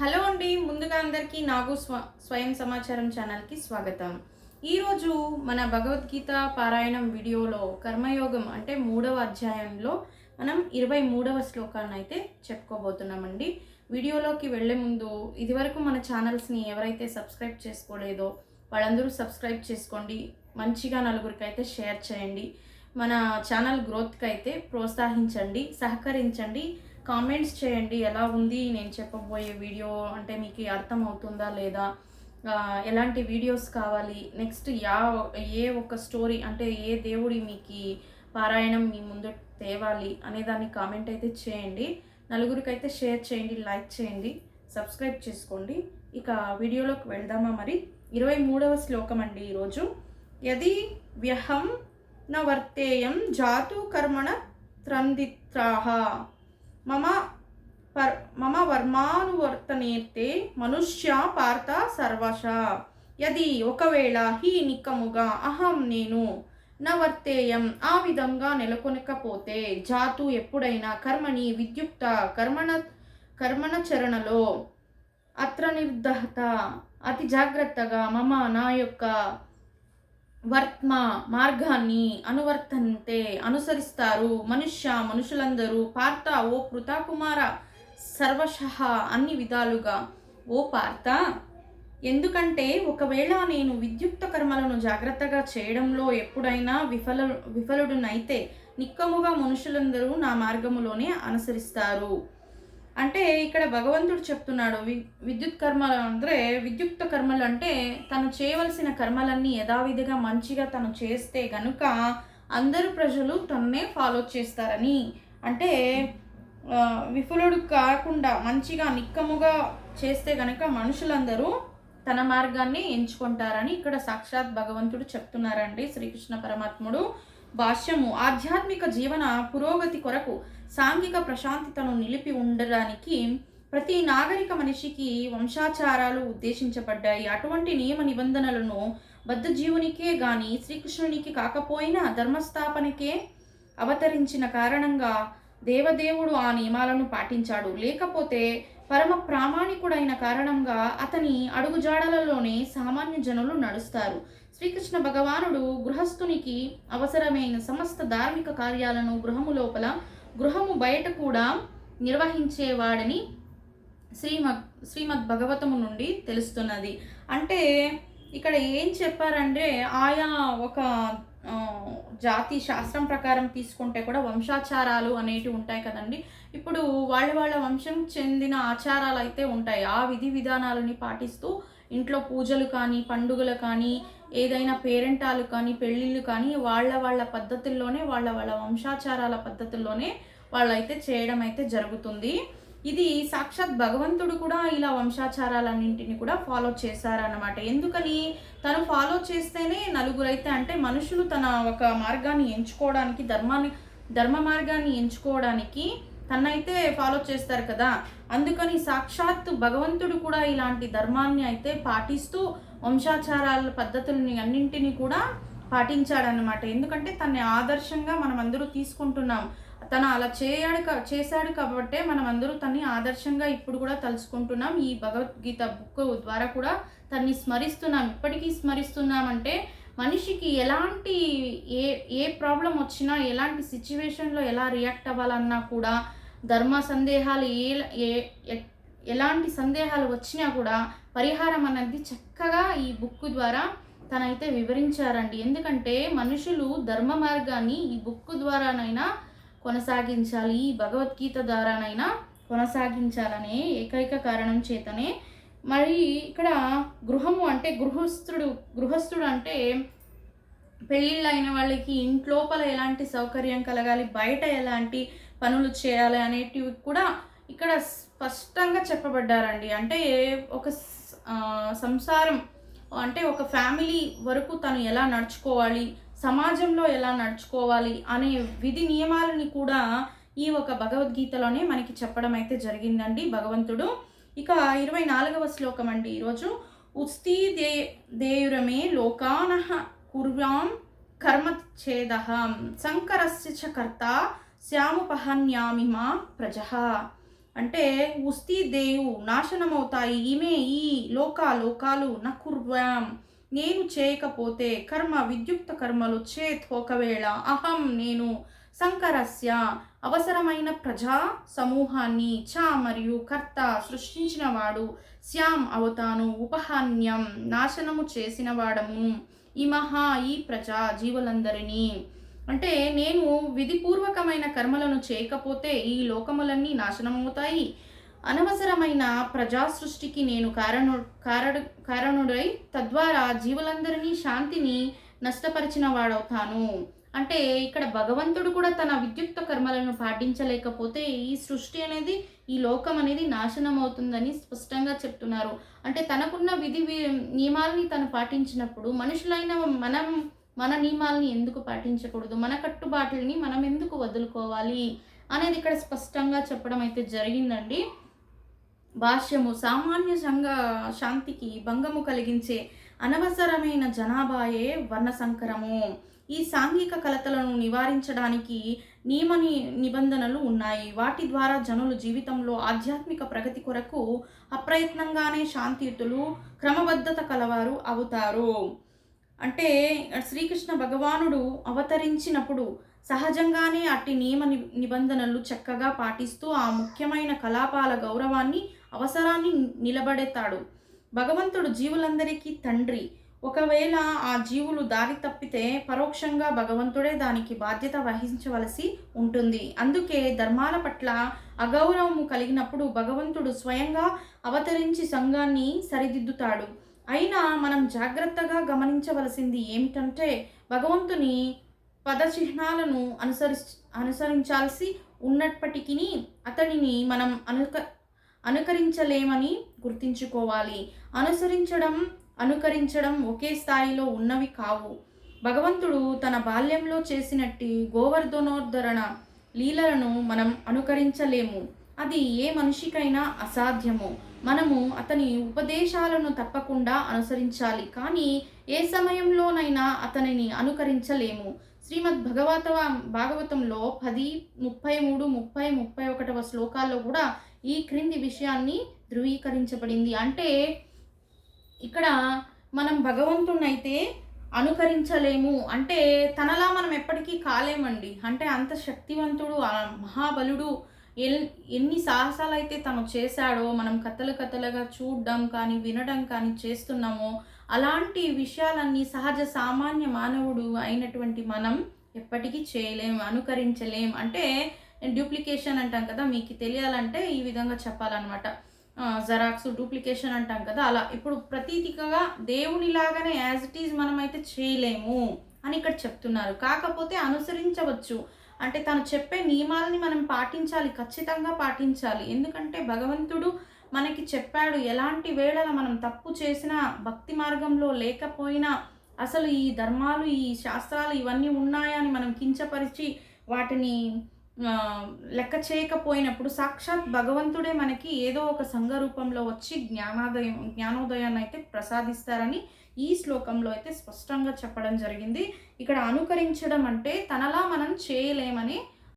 Hello అండి ముందుగా అందరికీ నాగు స్వ స్వయం సమాచారం ఛానల్కి స్వాగతం. ఈరోజు మన భగవద్గీత పారాయణం వీడియోలో కర్మయోగం అంటే మూడవ అధ్యాయంలో మనం ఇరవై మూడవ శ్లోకాన్ని అయితే చెప్పుకోబోతున్నామండి. వీడియోలోకి వెళ్ళే ముందు ఇదివరకు మన ఛానల్స్ని ఎవరైతే సబ్స్క్రైబ్ చేసుకోలేదో వాళ్ళందరూ సబ్స్క్రైబ్ చేసుకోండి. మంచిగా నలుగురికి అయితే షేర్ చేయండి. మన ఛానల్ గ్రోత్కి అయితే ప్రోత్సహించండి సహకరించండి. కామెంట్స్ చేయండి ఎలా ఉంది నేను చెప్పబోయే వీడియో అంటే మీకు అర్థం అవుతుందా లేదా ఎలాంటి వీడియోస్ కావాలి? నెక్స్ట్ యా ఏ ఒక్క స్టోరీ అంటే ఏ దేవుడి మీకు పారాయణం మీ ముందు తేవాలి అనే దాన్ని కామెంట్ అయితే చేయండి. నలుగురికి అయితే షేర్ చేయండి లైక్ చేయండి సబ్స్క్రైబ్ చేసుకోండి. ఇక వీడియోలోకి వెళ్దామా మరి? ఇరవై మూడవ శ్లోకం అండి ఈరోజు. యది వ్యహం న వర్తేయం జాతు కర్మణ త్రందిత్రాహ. మమ పర్ మమ వర్మానువర్తనేర్తే మనుష్య పార్థ సర్వశ. యది ఒకవేళ హీ నిక్కముగా అహం నేను నవర్తేయం ఆ విధంగా నెలకొనకపోతే జాతు ఎప్పుడైనా కర్మని విద్యుక్త కర్మణ కర్మణచరణలో అత్ర నిర్దహత అతి జాగ్రత్తగా మమ నా యొక్క వర్త్మ మార్గాన్ని అనువర్తంతే అనుసరిస్తారు. మనుష్య మనుషులందరూ పార్త ఓ కృతాకుమార సర్వశ అన్ని విధాలుగా. ఓ పార్త ఎందుకంటే ఒకవేళ నేను విద్యుక్త కర్మలను జాగ్రత్తగా చేయడంలో ఎప్పుడైనా విఫల విఫలుడునైతే నిక్కముగా మనుషులందరూ నా మార్గములోనే అనుసరిస్తారు. అంటే ఇక్కడ భగవంతుడు చెప్తున్నాడు వి విద్యుత్ కర్మలు అంటే విద్యుక్త కర్మలు అంటే తను చేయవలసిన కర్మలన్నీ యథావిధిగా మంచిగా తను చేస్తే గనుక అందరు ప్రజలు తన్నే ఫాలో చేస్తారని. అంటే విఫలుడు కాకుండా మంచిగా నిక్కముగా చేస్తే గనుక మనుషులందరూ తన మార్గాన్ని ఎంచుకుంటారని ఇక్కడ సాక్షాత్ భగవంతుడు చెప్తున్నారండి శ్రీకృష్ణ పరమాత్ముడు. భాష్యము ఆధ్యాత్మిక జీవన పురోగతి కొరకు సాంఘిక ప్రశాంతతను నిలిపి ఉండడానికి ప్రతి నాగరిక మనిషికి వంశాచారాలు ఉద్దేశించబడ్డాయి. అటువంటి నియమ నిబంధనలను బద్ధజీవునికే గాని శ్రీకృష్ణునికి కాకపోయినా ధర్మస్థాపనకే అవతరించిన కారణంగా దేవదేవుడు ఆ నియమాలను పాటించాడు. లేకపోతే పరమ ప్రామాణికుడైన కారణంగా అతని అడుగుజాడలలోనే సామాన్య జనులు నడుస్తారు. శ్రీకృష్ణ భగవానుడు గృహస్థునికి అవసరమైన సమస్త ధార్మిక కార్యాలను గృహము లోపల గృహము బయట కూడా నిర్వహించేవాడని శ్రీమద్ శ్రీమద్ భగవతము నుండి తెలుస్తున్నది. అంటే ఇక్కడ ఏం చెప్పారంటే ఆయా ఒక జాతి శాస్త్రం ప్రకారం తీసుకుంటే కూడా వంశాచారాలు అనేటివి ఉంటాయి కదండి. ఇప్పుడు వాళ్ళ వాళ్ళ వంశం చెందిన ఆచారాలు అయితే ఉంటాయి. ఆ విధి విధానాలని పాటిస్తూ ఇంట్లో పూజలు కానీ పండుగలు కానీ ఏదైనా పేరెంటాలు కానీ పెళ్ళిళ్ళు కానీ వాళ్ళ వాళ్ళ పద్ధతుల్లోనే వాళ్ళ వాళ్ళ వంశాచారాల పద్ధతుల్లోనే వాళ్ళైతే చేయడం అయితే జరుగుతుంది. ఇది సాక్షాత్ భగవంతుడు కూడా ఇలా వంశాచారాలన్నింటిని కూడా ఫాలో చేశారన్నమాట. ఎందుకని? తను ఫాలో చేస్తేనే నలుగురైతే అంటే మనుషులు తన ఒక మార్గాన్ని ఎంచుకోవడానికి ధర్మాన్ని ధర్మ మార్గాన్ని ఎంచుకోవడానికి తన్నైతే ఫాలో చేస్తారు కదా. అందుకని సాక్షాత్ భగవంతుడు కూడా ఇలాంటి ధర్మాన్ని అయితే పాటిస్తూ వంశాచారాల పద్ధతుల్ని అన్నింటినీ కూడా పాటించాడనమాట ఎందుకంటే తన్ని ఆదర్శంగా మనం అందరూ తీసుకుంటున్నాం. తను అలా చేయాడు చేశాడు కాబట్టే మనం అందరూ తన్ని ఆదర్శంగా ఇప్పుడు కూడా తలుచుకుంటున్నాం. ఈ భగవద్గీత బుక్ ద్వారా కూడా తన్ని స్మరిస్తున్నాం. ఇప్పటికీ స్మరిస్తున్నామంటే మనిషికి ఎలాంటి ఏ ఏ ప్రాబ్లం వచ్చినా ఎలాంటి సిచ్యువేషన్లో ఎలా రియాక్ట్ అవ్వాలన్నా కూడా ధర్మ సందేహాలు ఏ ఏ- ఎలాంటి సందేహాలు వచ్చినా కూడా పరిహారం అనేది చక్కగా ఈ బుక్ ద్వారా తనైతే వివరించారండి. ఎందుకంటే మనుషులు ధర్మ మార్గాన్ని ఈ బుక్ ద్వారానైనా కొనసాగించాలి. ఈ భగవద్గీత ద్వారానైనా కొనసాగించాలనే ఏకైక కారణం చేతనే మరి ఇక్కడ గృహము అంటే గృహస్థుడు గృహస్థుడు అంటే పెళ్ళిళ్ళు అయిన వాళ్ళకి ఇంట్లోపల ఎలాంటి సౌకర్యం కలగాలి బయట ఎలాంటి పనులు చేయాలి అనేటివి కూడా ఇక్కడ స్పష్టంగా చెప్పబడ్డారండి. అంటే ఒక సంసారం అంటే ఒక ఫ్యామిలీ వరకు తను ఎలా నడుచుకోవాలి సమాజంలో ఎలా నడుచుకోవాలి అనే విధి నియమాలని కూడా ఈ ఒక భగవద్గీతలోనే మనకి చెప్పడం అయితే జరిగిందండి. భగవంతుడు ఇక ఇరవై నాలుగవ శ్లోకం అండి ఈరోజు. ఉస్తి దే దేయురమే లోకానః కుర్వాం కర్మచ్ఛేద సంకరస్య చ కర్త శ్యాముపహన్యామి ప్రజ. అంటే ఉస్తీ దేవు నాశనమవుతాయి. ఈమె ఈ లోక లోకాలు నకుర్వాం. నేను చేయకపోతే కర్మ విద్యుక్త కర్మలు చేత్ ఒకవేళ అహం నేను సంకరస్య అవసరమైన ప్రజా సమూహాన్ని చ మరియు కర్త సృష్టించిన వాడు శ్యాం అవుతాను ఉపహాన్యం నాశనము చేసిన వాడము ఈ మహా ఈ ప్రజా జీవులందరినీ. అంటే నేను విధిపూర్వకమైన కర్మలను చేయకపోతే ఈ లోకములన్నీ నాశనమవుతాయి. అనవసరమైన ప్రజా సృష్టికి నేను కారణు కారణ కారణుడై తద్వారా జీవులందరినీ శాంతిని నష్టపరిచిన వాడవుతాను. అంటే ఇక్కడ భగవంతుడు కూడా తన విద్యుక్త కర్మలను పాటించలేకపోతే ఈ సృష్టి అనేది ఈ లోకం అనేది నాశనం అవుతుందని స్పష్టంగా చెప్తున్నారు. అంటే తనకున్న విధి వి- నియమాల్ని తను పాటించినప్పుడు మనుషులైన మనం మన నియమాలని ఎందుకు పాటించకూడదు? మన కట్టుబాట్లని మనం ఎందుకు వదులుకోవాలి? అనేది ఇక్కడ స్పష్టంగా చెప్పడం అయితే జరిగిందండి. భాష్యము సామాన్య సంఘ శాంతికి భంగము కలిగించే అనవసరమైన జనాభాయే వర్ణ సంకరము ఈ సాంఘిక కలతలను నివారించడానికి నియమ నిబంధనలు ఉన్నాయి. వాటి ద్వారా జనులు జీవితంలో ఆధ్యాత్మిక ప్రగతి కొరకు అప్రయత్నంగానే శాంతియుతులు క్రమబద్ధత కలవారు అవుతారు. అంటే శ్రీకృష్ణ భగవానుడు అవతరించినప్పుడు సహజంగానే అట్టి నియమ ని- నిబంధనలు చక్కగా పాటిస్తూ ఆ ముఖ్యమైన కలాపాల గౌరవాన్ని అవసరాన్ని నిలబడేతాడు. భగవంతుడు జీవులందరికీ తండ్రి. ఒకవేళ ఆ జీవులు దారి తప్పితే పరోక్షంగా భగవంతుడే దానికి బాధ్యత వహించవలసి ఉంటుంది. అందుకే ధర్మాల పట్ల అగౌరవము కలిగినప్పుడు భగవంతుడు స్వయంగా అవతరించి సంఘాన్ని సరిదిద్దుతాడు. అయినా మనం జాగ్రత్తగా గమనించవలసింది ఏమిటంటే భగవంతుని పదచిహ్నాలను అనుసరి అనుసరించాల్సి ఉన్నప్పటికీ అతడిని మనం అనుక అనుకరించలేమని గుర్తించుకోవాలి. అనుసరించడం అనుకరించడం ఒకే స్థాయిలో ఉన్నవి కావు. భగవంతుడు తన బాల్యంలో చేసినట్టి గోవర్ధనోద్ధరణ లీలలను మనం అనుకరించలేము. అది ఏ మనిషికైనా అసాధ్యము. మనము అతని ఉపదేశాలను తప్పకుండా అనుసరించాలి. కానీ ఏ సమయంలోనైనా అతనిని అనుకరించలేము. శ్రీమద్ భగవత భాగవతంలో పది ముప్పై మూడు ముప్పై ముప్పై ఒకటవ శ్లోకాల్లో కూడా ఈ క్రింది విషయాన్ని ధృవీకరించబడింది. అంటే ఇక్కడ మనం భగవంతునైతే అనుకరించలేము. అంటే తనలా మనం ఎప్పటికీ కాలేమండి. అంటే అంత శక్తివంతుడు మహాబలుడు ఎన్ని సాహసాలు అయితే తను చేశాడో మనం కథలు కథలుగా చూడడం కానీ వినడం కానీ చేస్తున్నామో అలాంటి విషయాలన్నీ సహజ సామాన్య మానవుడు అయినటువంటి మనం ఎప్పటికీ చేయలేం అనుకరించలేం. అంటే డూప్లికేషన్ అంటాం కదా మీకు తెలియాలంటే ఈ విధంగా చెప్పాలన్నమాట. జరాక్స్ డూప్లికేషన్ అంటాం కదా అలా. ఇప్పుడు ప్రతీతికగా దేవునిలాగానే యాజ్ ఇట్ ఈజ్ మనమైతే చేయలేము అని ఇక్కడ చెప్తున్నారు. కాకపోతే అనుసరించవచ్చు. అంటే తను చెప్పే నియమాలని మనం పాటించాలి ఖచ్చితంగా పాటించాలి. ఎందుకంటే భగవంతుడు మనకి చెప్పాడు ఎలాంటి వేళలో మనం తప్పు చేసినా భక్తి మార్గంలో లేకపోయినా అసలు ఈ ధర్మాలు ఈ శాస్త్రాలు ఇవన్నీ ఉన్నాయని మనం కించపరిచి వాటిని లెక్క చేయకపోయినప్పుడు సాక్షాత్ భగవంతుడే మనకి ఏదో ఒక సంఘ రూపంలో వచ్చి జ్ఞానోదయం జ్ఞానోదయాన్ని అయితే ప్రసాదిస్తారని ఈ శ్లోకంలో అయితే స్పష్టంగా చెప్పడం జరిగింది. ఇక్కడ అనుకరించడం అంటే తనలా మనం చేయలేమని